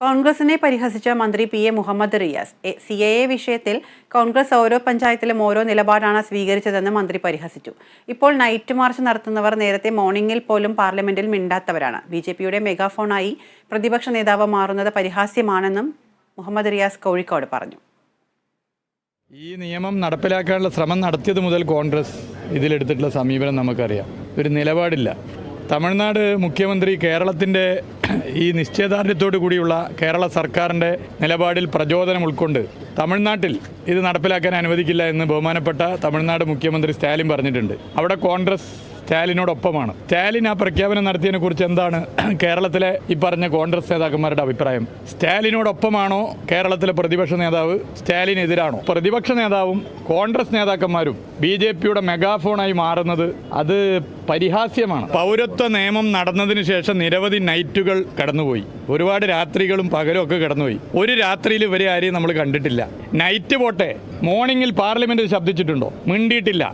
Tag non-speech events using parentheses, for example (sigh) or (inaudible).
കോൺഗ്രസിനെ പരിഹസിച്ച മന്ത്രി P A Muhammad Riyas. C A A വിഷയത്തിൽ കോൺഗ്രസ് ഓരോ പഞ്ചായത്തിലും ഓരോ നിലപാടാണ് സ്വീകരിച്ചതെന്ന് മന്ത്രി പരിഹസിച്ചു. ഇപ്പോൾ നൈറ്റ് മാർച്ച് നടത്തുന്നവർ നേരത്തെ മോർണിംഗിൽ പോലും പാർലമെന്റിൽ മിണ്ടാത്തവരാണ്. ബി ജെ പിയുടെ മെഗാഫോണായി പ്രതിപക്ഷ നേതാവ് മാറുന്നത് പരിഹാസ്യമാണെന്നും മുഹമ്മദ് റിയാസ് കോഴിക്കോട് പറഞ്ഞു. ഈ നിയമം നടപ്പിലാക്കാനുള്ള ശ്രമം നടത്തിയത് മുതൽ കോൺഗ്രസ് ഇതിലെടുത്തിട്ടുള്ള സമീപനം നമുക്കറിയാം. ഒരു നിലപാടില്ല. തമിഴ്നാട് മുഖ്യമന്ത്രി കേരളത്തിന്റെ ഈ നിശ്ചയദാർഢ്യത്തോടു കൂടിയുള്ള കേരള സർക്കാരിന്റെ നിലപാടിൽ പ്രചോദനം ഉൾക്കൊണ്ട് തമിഴ്നാട്ടിൽ ഇത് നടപ്പിലാക്കാൻ അനുവദിക്കില്ല എന്ന് ബഹുമാനപ്പെട്ട തമിഴ്നാട് മുഖ്യമന്ത്രി സ്റ്റാലിൻ പറഞ്ഞിട്ടുണ്ട്. അവിടെ കോൺഗ്രസ് സ്റ്റാലിനോടൊപ്പമാണ്. സ്റ്റാലിൻ ആ പ്രഖ്യാപനം നടത്തിയതിനെ കുറിച്ച് എന്താണ് (clears throat) കേരളത്തിലെ ഈ പറഞ്ഞ കോൺഗ്രസ് നേതാക്കന്മാരുടെ അഭിപ്രായം? സ്റ്റാലിനോടൊപ്പമാണോ കേരളത്തിലെ പ്രതിപക്ഷ നേതാവ് സ്റ്റാലിനെതിരാണോ? പ്രതിപക്ഷ നേതാവും കോൺഗ്രസ് നേതാക്കന്മാരും ബി ജെ പിയുടെ മെഗാഫോണായി മാറുന്നത് അത് പരിഹാസ്യമാണ്. പൗരത്വ നിയമം നടന്നതിന് ശേഷം നിരവധി നൈറ്റുകൾ കടന്നുപോയി. ഒരുപാട് രാത്രികളും പകലും ഒക്കെ കടന്നുപോയി. ഒരു രാത്രിയിൽ ഇവരെ ആരെയും നമ്മൾ കണ്ടിട്ടില്ല. നൈറ്റ് പോട്ടെ മോർണിംഗിൽ പാർലമെന്റിൽ ശബ്ദിച്ചിട്ടുണ്ടോ? മിണ്ടിയിട്ടില്ല.